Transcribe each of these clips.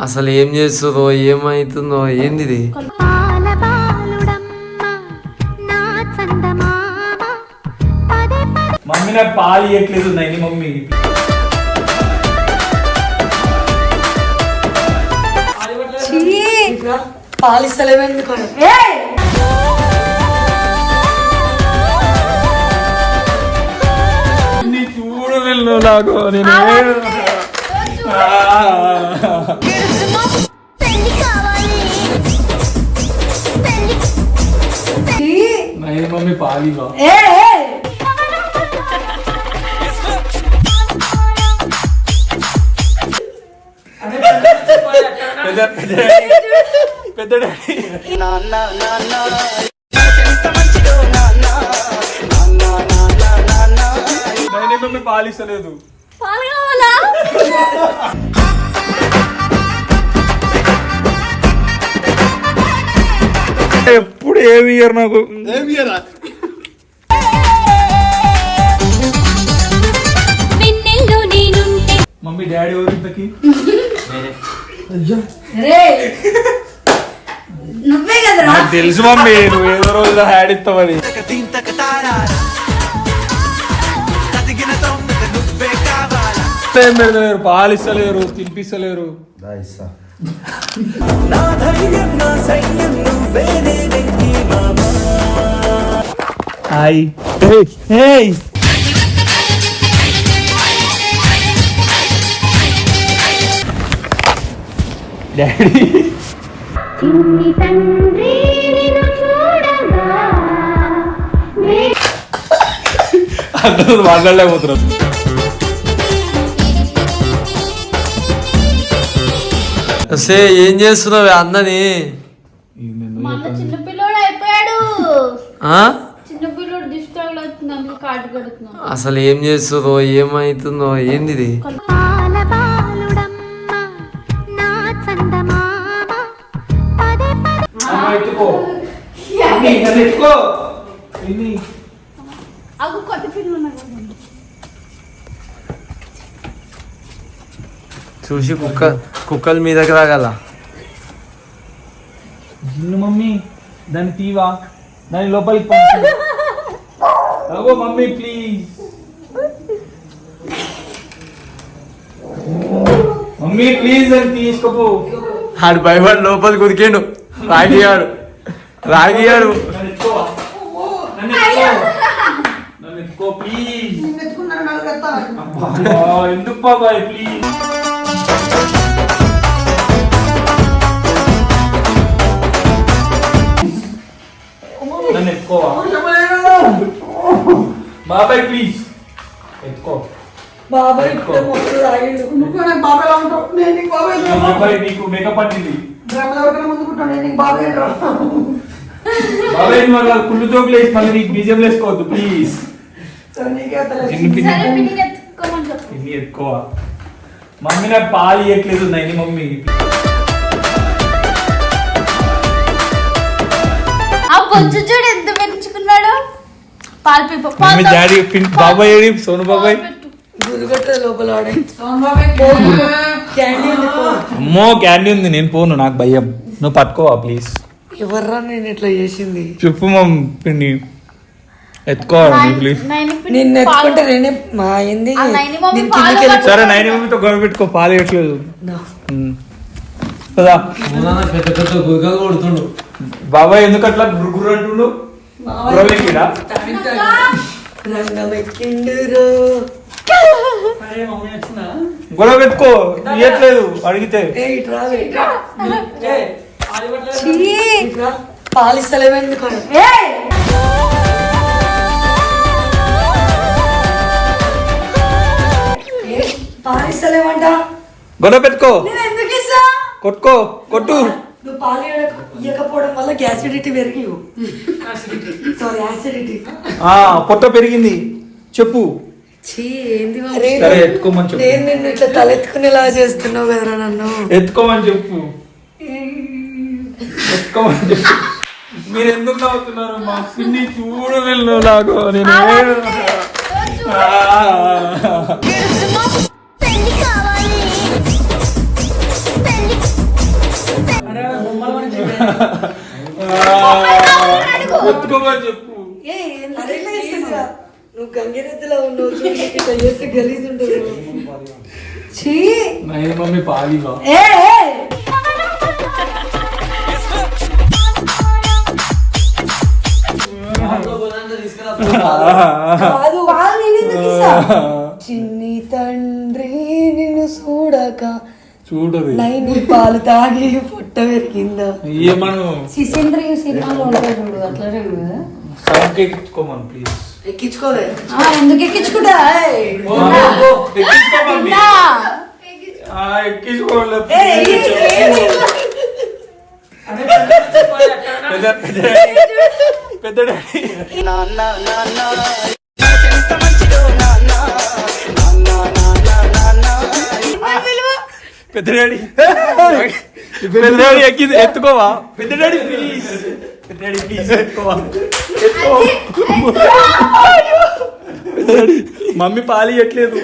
అసలు ఏం చేస్తుందో ఏమైతుందో ఏంది ఇది మమ్మీ నాకు పాలు ఇవ్వట్లేదు నైని మమ్మీ. చూడు నాకు నేను మమ్మీ పాలు ఇవ్వ ఏ ఏ! పెద్ద పెద్ద డాడీ. పెద్ద డాడీ నైని మమ్మీ పాలు ఇస్తలేదు పాలు కావాలా ఎప్పుడు ఏమి ఇయ్యరు నాకు? మమ్మీ డాడీ ఎవరు ఇంతకి? నువ్వే కదరా. తెలుసు మమ్మీ నువ్వు ఏదో రోజు హ్యాడ్ ఇస్తావని. హాయ్. డాడీ. చిన్ని తండ్రి నిన్ను చూడగా అందరూ మాట్లాడలేకపోతున్నారు సే ఏం చేస్తున్నావు? అన్నని. చిన్నపిల్లోడు అయిపోయాడు? చిన్నపిల్లోడు కడుతున్నాం. అసలు ఏం చేస్తుందో ఏమైతుందో ఏంది ఇది చూసి కుక్క కుక్కల మీదకి రాగల జిన్ను మమ్మీ దాన్ని తీవా? దాని లోపలికి పంపు. అగో మమ్మీ ప్లీజ్ మమ్మీ ప్లీజ్ దాన్ని తీసుకోపో. ఆడు భయపడి లోపలికి కుదికేండు రాగియాడు. రాగియాడు. ఎందుకు బాబాయ్ ప్లీజ్ నన్ను ఎత్తుకోవా బాబాయ్ ప్లీజ్ ఎత్తుకో బాబాయ్ బాబాయ్ ఉంటావు. నేను నీకు బాబాయ్ నీకు మేకప్ పట్టింది బాబాయ్ నువ్వు కుళ్ళు జోకులు వేసి మళ్ళీ నీకు బీజం వేసుకోవద్దు ప్లీజ్ మమ్మీ నాకు పాలు ఇవ్వట్లేదు నైని మమ్మీ. బొజ్జు చూడు ఎంత పెంచుకున్నాడు. పాలు పిప్ప మమ్మీ డాడీ పిన్ బాబాయ్ ఏడి సోను బాబాయ్. అమ్మో క్యాండీ ఉంది నేను పోను నాకు భయం. నువ్వు పట్టుకోవా ప్లీజ్? ఎవర్రా నేను ఇట్లా చేసింది? చెప్పు మమ్ పిన్ని ఎత్తుకోవాలి ప్లీజ్. నిన్ను ఎత్తుకుంటే నేనే మా అయింది సరే నైని మమ్మీతో గొడవ పెట్టుకో పాలు ఇవ్వట్లేదు. కదా? పెద్ద పెద్ద గురికలు కొడుతుండు. బాబాయ్ ఎందుకు అట్లా గురుగురు అంటుండు గుర్రవెక్కిడా? గొడవ పెట్టుకో ఇవ్వట్లేదు అడిగితే. ఏ, పాలిస్తలేమంట? గొడవ పెట్టుకో. నేను ఎందుకు ఇస్తా? కొట్టుకో కొట్టు. నువ్వు పాలు ఇవ్వక- ఇవ్వకపోవడం వల్ల గ్యాసిడిటీ పెరిగి సారీ యాసిడిటీ ఆ పొట్ట పెరిగింది. చెప్పు. సరే ఎత్తుకోమని చెప్పు. నేను నిన్ను ఇట్లా తలెత్తుకునేలా చేస్తున్నావు కదరా నన్ను? ఎత్తుకోమని చెప్పు. ఎత్తుకోమని చెప్పు. మీరు ఎందుకు నవ్వుతున్నారు మా పిన్ని చూడు వెళ్ళు నాకు. నేను చెప్పు. నువ్వు గంగిరెద్దులో ఉన్నావు చూసి ఇట్లా చేస్తే గలీజ్ ఉంటుంది చీ మమ్మీ ఏ. కాదు ఇస్తా? చిన్ని తండ్రి నిన్ను చూడక చూడదు నైని పాలు తాగి పుట్ట పెరిగిందా? ఏమను శిశేంద్ర ఈ సినిమాలో ఉంటాడు చూడు అట్లనే కదా సౌండ్కి ఎక్కించుకోమను ప్లీజ్ ఎక్కించుకోలే. ఎందుకు ఎక్కించుకుంటా? ఏయ్. ఎక్కించుకోమని ఎక్కించుకోలేదు పెద్ద పెద్ద పెద్ద డాడీ. పెద్ద డాడీ. పెద్ద డాడీ ఎక్కి ఎత్తుకోవా పెద్ద డాడీ ప్లీజ్ పెద్ద డాడీ ప్లీజ్ ఎత్తుకోవా మమ్మీ పాలి ఇవ్వట్లేదు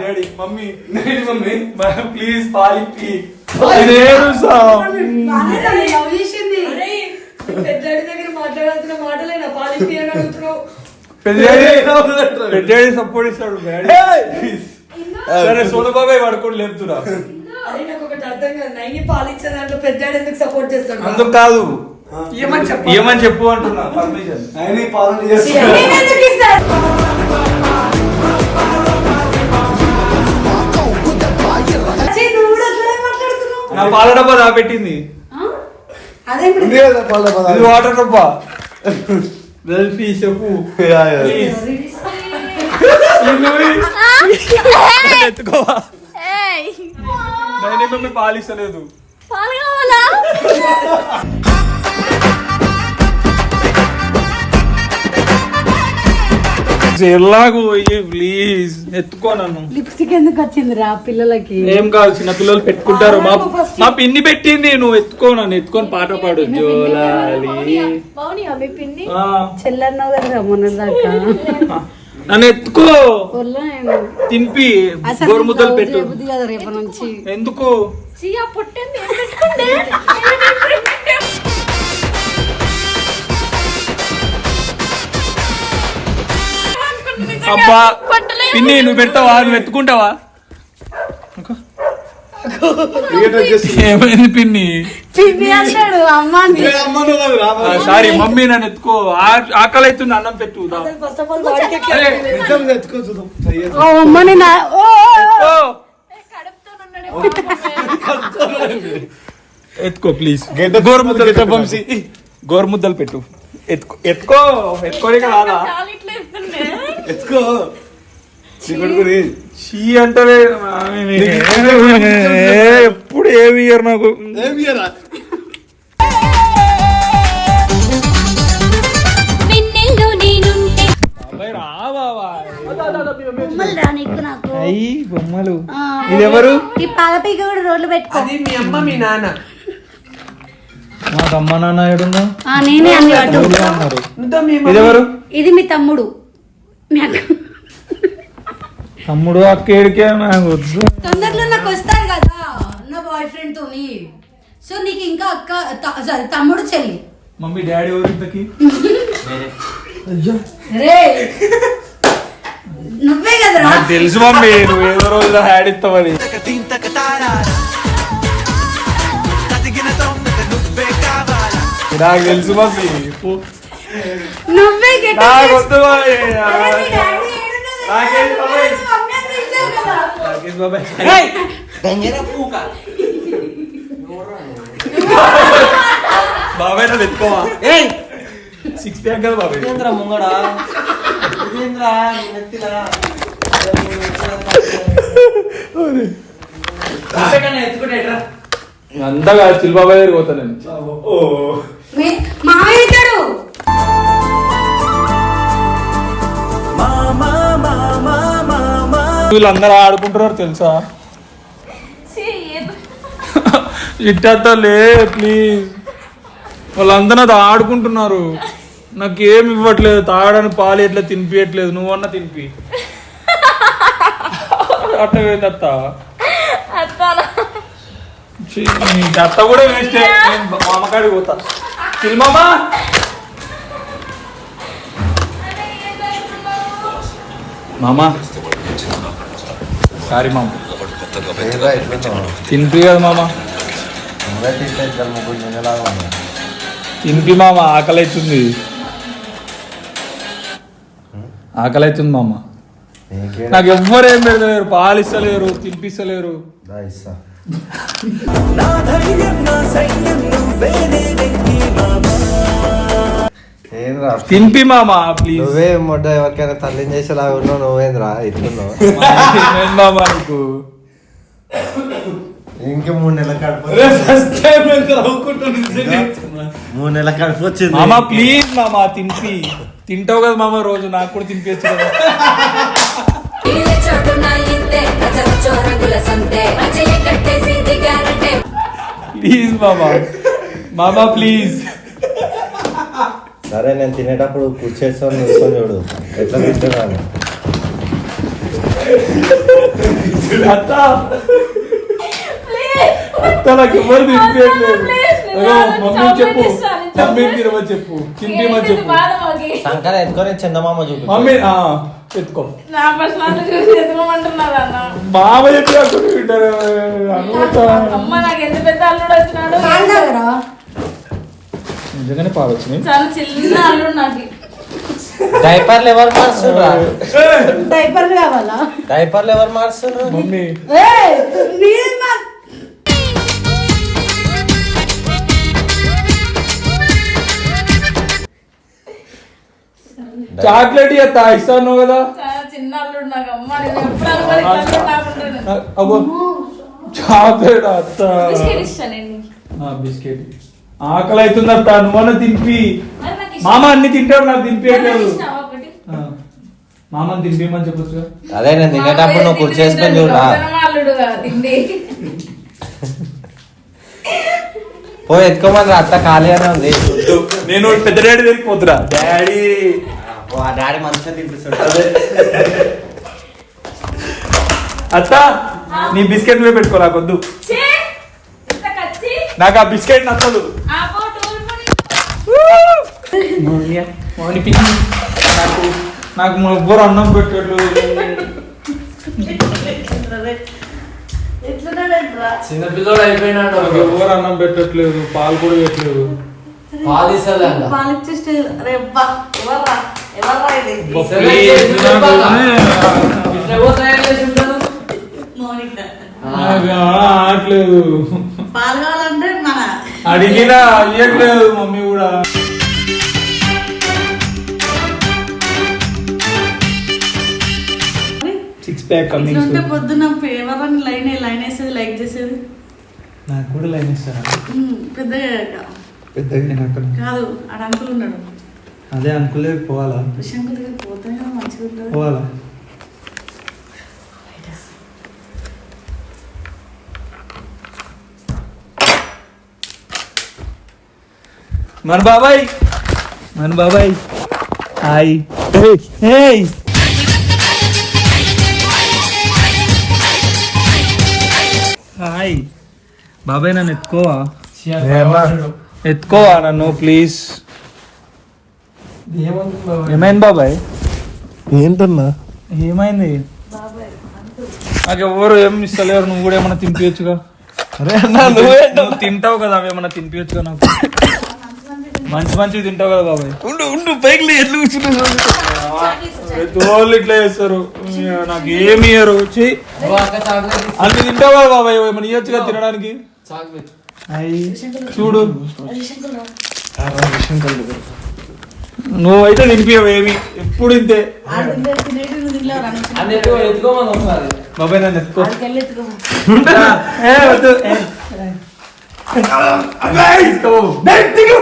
daddy mummy daddy mummy please పాలి ప్లీజ్ ఇదేడు అరే, పెద్దడి దగ్గర మాట్లాడాల్సిన మాటలేనా? పాలిపి అని అడుగుతున్నావు. పెద్దాడి సపోర్ట్ ఇస్తాడు సరే సోను బాబాయ్ పడుకోండి లేపుతురా. నాకు ఒకటి అర్థం కాదు. నైని పాలిచ్చే దాంట్లో పెద్దాడు ఎందుకు సపోర్ట్ చేస్తాడు అందుకు కాదు. ఏమని చెప్పు? ఏమని చెప్పు అంటున్నా పర్మిషన్ నేను ఎందుకు ఇస్తాను అచ్చీ, నువ్వు కూడా అట్లనే మాట్లాడుతున్నావు? నా పాల డబ్బా దాపెట్టింది అదే ఇప్పుడు ఇది వాటర్ డబ్బా వెల్ఫీ చెప్పు ప్లీజ్ ఎత్తుకోవా ఏయ్, నేను మమ్మీ పాలిస్తలేదు పాలు ఎలాగో పోయి ప్లీజ్ ఎత్తుకో నన్ను లిప్స్టిక్ ఎందుకు వచ్చింది రా పిల్లలకి? ఏం కాదు చిన్న పిల్లలు పెట్టుకుంటారు. మా మా పిన్ని పెట్టింది నువ్వు ఎత్తుకో నన్ను ఎత్తుకొని పాట పాడు జోలాలి. చెల్లన్నావు కదా మొన్న దాకా నన్ను ఎత్తుకో. తినిపి గోరుముద్దలు పెట్టు. రేపు నుంచి. ఎందుకు? పుట్టింది? అబ్బా. పిన్ని నువ్వు పెడతావా? నువ్వు ఎత్తుకుంటావా? ఏమైంది పిన్ని? సారీ మమ్మీ నన్ను ఎత్తుకో. ఆకలి అవుతుంది అన్నం పెట్టు దా. ఫస్ట్ ఆఫ్ ఆల్ వాడికి అరే, ఓ అమ్మని నా ఓ ఓ, కడుపుతో ఎత్తుకో ప్లీజ్ గోరుముద్దలు వంశీ. గోరుముద్దలు పెట్టు. ఎత్తుకో ఎత్తుకో ఎత్తుకోలేక రాదా? ఇట్లా ఇస్తుండే చీ అంటే ఎప్పుడు ఏమి ఇయ్యరు నాకు? బొమ్మలు రా నీకు నాకు అయ్యి బొమ్మలు. ఆ, ఇది ఎవరు ఈ పాలపీక కూడా రోడ్లు పెట్టుకో. అది మీ అమ్మ మీ నాన్న. మాకు అమ్మ నాన్న ఏడున్నా? ఆ, నేనే అన్ని మీ ఇది ఎవరు ఇది మీ తమ్ముడు. మీ తమ్ముడు అక్క ఏడికే నాకు వద్దు. తొందరలో నాకు వస్తాడు కదా నా బాయ్ ఫ్రెండ్ తోని. సో నీకు ఇంకా అక్క సారీ తమ్ముడు చెల్లి. మమ్మీ డాడీ ఎవరు ఇంతకి? రే నువ్వే కదరా. నాకు తెలుసు మమ్మీ నువ్వు ఏదో రోజు హ్యాడ్ ఇస్తావని. నాకు తెలుసు మమ్మీ పో. నువ్వే బాబాయ్? బాబాయ్? నన్ను ఎత్తుకోవా? సిక్స్ ప్యాక్ కదా బాబాయ్. అంతగా చిల్ బాబాయ్ దగ్గరికి పోతా నేను. మామయ్య వీళ్ళందరూ ఆడుకుంటున్నారు తెలుసా? ఇట్టలే ప్లీజ్ వాళ్ళందరూ అది ఆడుకుంటున్నారు. నాకు ఏమి ఇవ్వట్లేదు తాగడానికి పాలు ఎట్లా తినిపియట్లేదు. నువ్వన్నా తినిపి. అట్ట పోయింది అత్త అత్త కూడా వేస్ట్. మా అమ్మకాడికి పోతా. సినిమామా మామా. సారీ మామ తినిపి కదా మామ. తినిపి మామ ఆకలి అవుతుంది ఆకలి అవుతుంది మామ. నాకు ఎవ్వరు ఏం పెడతలేరు పాలిస్తలేరు తినిపిస్తలేరు. ఏంద్రా తినిపి మామ ప్లీజ్ నువ్వే మొడ్డ ఎవరికైనా తల్లిని చేసేలాగా ఉన్నావు నువ్వేంద్రా ఇట్లున్నావు. మామ నీకు? ఇంక మూడు నెలల కడుపు ఫస్ట్ టైం నవ్వుకుంటున్నా మూడు నెలల కడుపు వచ్చింది. మామ ప్లీజ్ మామ తినిపి. తింటావు కదా మామ రోజు నాకు కూడా కదా. దిగారంటే ప్లీజ్ మామ. మామ ప్లీజ్ సరే నేను తినేటప్పుడు కూర్చేస్తాను నిల్చొని చూడు. ఎట్లా తింటున్నాను? అత్త! అత్త నాకు ఎవరు మమ్మీ చెప్పు. మమ్మీ తినమని చెప్పు. తినిపించమని చెప్పు. శంకర ఎత్తుకొని చందమామ చూపి మమ్మీ ఆ, ఎత్తుకో. మామ చెప్పి అనుకుంటా. అమ్మ నాకు ఎంత పెద్ద అల్లుడు వచ్చినాడు? నిజంగానే పాలు వచ్చినాయి చాలా చిన్న అల్లుడు నాకు. డైపర్లు ఎవరు మారుస్తుండ్రా డైపర్లు కావాలా? డైపర్లు ఎవరు మారుస్తుండ్రు మమ్మీ. చాక్లెట్ ఇస్తా ఇస్తాను కదా? చాలా చిన్న అల్లుడు నాకు. అమ్మ నేను చాక్లెట్ అత్త. బిస్కెట్. ఆకలి అవుతుంది అత్త నువ్వన్న తినిపి. మామ అన్ని తింటాడు నాకు తినిపించట్లేదు. మామని తినిపించమని చెప్పొచ్చు అదే నేను తినేటప్పుడు నువ్వు చూడరా అల్లుడు కదా తిండి. పోయి ఎత్తుకోమని అత్త ఖాళీ అనే ఉంది నేను పెద్ద డాడీ దగ్గరికి పోతురా. డాడీ. ఆ డాడీ మంచిగా తినిపిస్తాడు అత్త నీ బిస్కెట్లు పెట్టుకో నాకు వద్దు. ఛీ! ఇంత కచ్చి. నాకు ఆ బిస్కెట్ నచ్చదు. పిన్ని నాకు నాకు మా ఎవ్వరు అన్నం పెట్టట్లేదు. చిన్న పిల్లోడు అయిపోయినాడు. నాకు ఎవ్వరు అన్నం పెట్టట్లేదు పాలు కూడా పెట్టలేదు. ఎవర్రా? ఎవర్రా ఇది? ఎవరు ఆడలేదు పాలు కావాలంటే మన అడిగినా ఇయ్యట్లేదు మమ్మీ కూడా. ప్యాక్ కమింగ్ పొద్దున ఎవరని లైన్ లైన్ వేసేది లైక్ చేసేది? నాకు కూడా లైన్ ఇస్తారా ఉమ్, పెద్దగా పెద్దగా నేను అక్కడ కాదు ఆడ అంకుల్ ఉన్నాడు. అదే అనుకోలే పోవాలా? విషయంకుల్ దగ్గర పోతే మంచిగా ఉంటుంది. పోవాలా? మన బాబాయ్. మన బాబాయ్. హాయ్. హే హాయ్ బాబాయ్ నన్ను ఎత్తుకోవా? ఎత్తుకోవా నన్ను ప్లీజ్ ఏమైంది బాబాయ్? ఏంటన్నా? ఏమైంది? నాకు ఎవరు ఏం ఇస్తలేరు నువ్వు కూడా ఏమైనా తినిపించచ్చుగా అరే అన్నా నువ్వే నువ్వు తింటావు కదా అవి ఏమైనా తినిపించచ్చుగా నాకు? మంచి మంచివి తింటావు కదా బాబాయ్. ఉండు ఉండు బైక్లు ఎట్లు వాళ్ళు ఇట్లా చేస్తారు. నాకు ఏమి ఇయ్యరు. అన్ని తింటావు కదా బాబాయ్ ఏమైనా ఇవ్వచ్చుగా తినడానికి? చూడు నువ్వైతే తినిపించవు ఏమి ఎప్పుడు ఇంతే ఆడితే తినేటి నువ్వు తినలేవురా నువ్వు అన్ని ఎత్తుకో ఎత్తుకోమని ఒకసారి బాబాయ్ నన్ను ఎత్తుకో ఆడికి వెళ్ళి ఎత్తుకో ఏ, వద్దు. ఏ. అబ్బాయి, తీసుకో. బయటికి.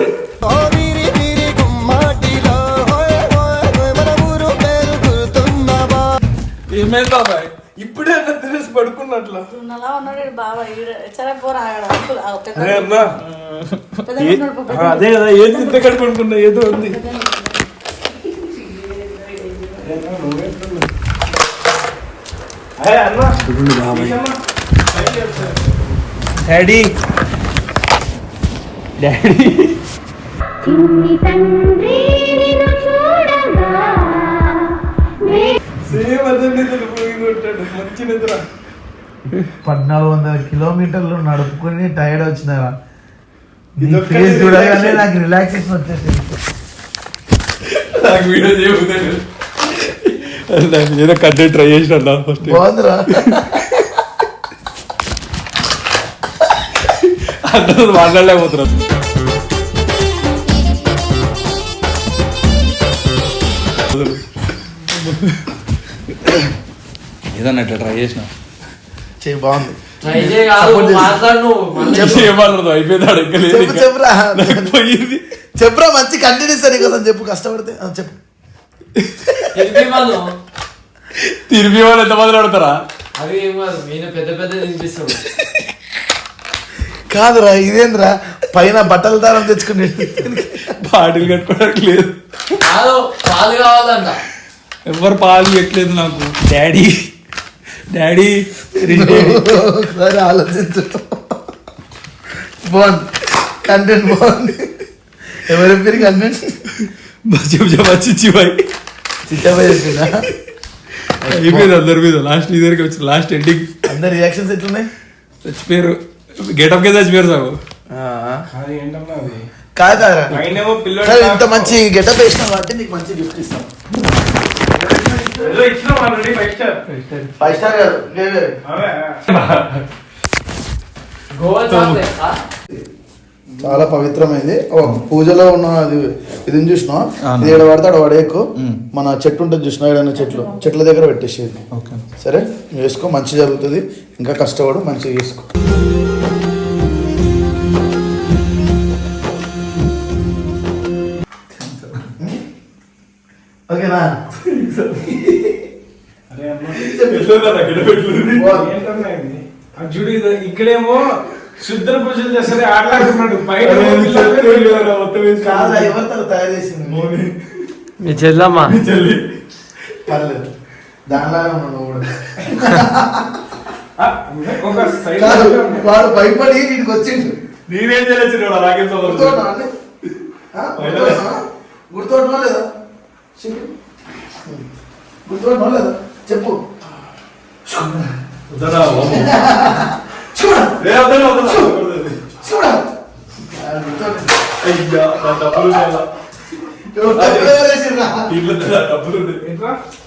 ఏమైంది బాబాయ్ ఇప్పుడే అన్న తెలిసి పడుకున్నట్లా. అలా ఉన్నాడు బాబా సరే పోరా అదే కదా ఏది ఇంత కడుపునుకున్నా ఏదో ఉంది. Daddy daddy. తండ్రి పద్నాలుగు వందల కిలోమీటర్లు నడుపుకొని టైర్డ్ వచ్చినారా? నీ ఫేస్ చూడగానే నాకు రిలాక్సేషన్ వచ్చేసింది. నాకు వీడియో చేయబోతాడు ఏదో కంటెంట్ ట్రై చేసిన ఫస్ట్ బాగుందిరా. అందరూ మాట్లాడలేకపోతున్నారు. ఏదన్నా ఇట్లా ట్రై చేసిన బాగుంది. చెప్పురా చెప్పురా మంచి కంటిన్యూస్ అని కదా చెప్పు కష్టపడితే. చెప్పు. వాళ్ళు తిరిగి వాళ్ళు ఎంతమంది ఆడతారా అవి పెద్ద పెద్ద తినిపిస్తాడు కాదురా ఇదేంద్రా పైన బట్టల దారం తెచ్చుకుని బాటిల్ కట్టుకోవడానికి లేదు కాదు పాలు కావాలంట. ఎవరు పాలు ఎట్లేదు నాకు. డాడీ. డాడీ ఒకసారి ఆలోచించు బాగుంది. కంటెంట్ బాగుంది. ఎవరి పేరు కంటెంట్ చెప్పు చెప్పచ్చు చివాయి చిచ్చబాయ్ చెప్పిందా అయిపోయింది అందరి మీద లాస్ట్ ఇద్దరికి వచ్చి లాస్ట్ ఎండింగ్ అందరి రియాక్షన్స్ ఎట్లున్నాయి? చచ్చిపోయారు. గెటప్ కే చచ్చిపోయారు సాగు కాదు? సరే ఇంత మంచి గెటప్ వేసినావు కాబట్టి నీకు మంచి గిఫ్ట్ ఇస్తాం. ఫైవ్ స్టార్ కాదు. గోవా? చాలా పవిత్రమైంది. పూజలో ఉన్న అది ఇది చూసిన. ఇది ఏడ పడతాడు వాడేకు. మన చెట్టు ఉంటుంది చూసిన ఏడైనా చెట్లు. చెట్ల దగ్గర పెట్టేసేది. ఓకే. సరే వేసుకో మంచి జరుగుతుంది. ఇంకా కష్టపడు మంచిగా చేసుకో ఓకేనా? చూడు ఇక్కడేమో శుద్ధ పూజలు చేస్తారు ఆటలాడుతున్నాడు బయట కాదా ఎవరితో తయారు చేసింది మీ చెల్లమ్మ పర్లేదు. దానిలాగా ఉన్నాడు నువ్వు కూడా ఒక సైడ్ కాదు, వాడు భయపడి వీడికి వచ్చిండు. నేనేం చేయలేదు లేదా? చెప్పు. గుర్తోటమా లేదా. చెప్పు. చూడ. చూడ.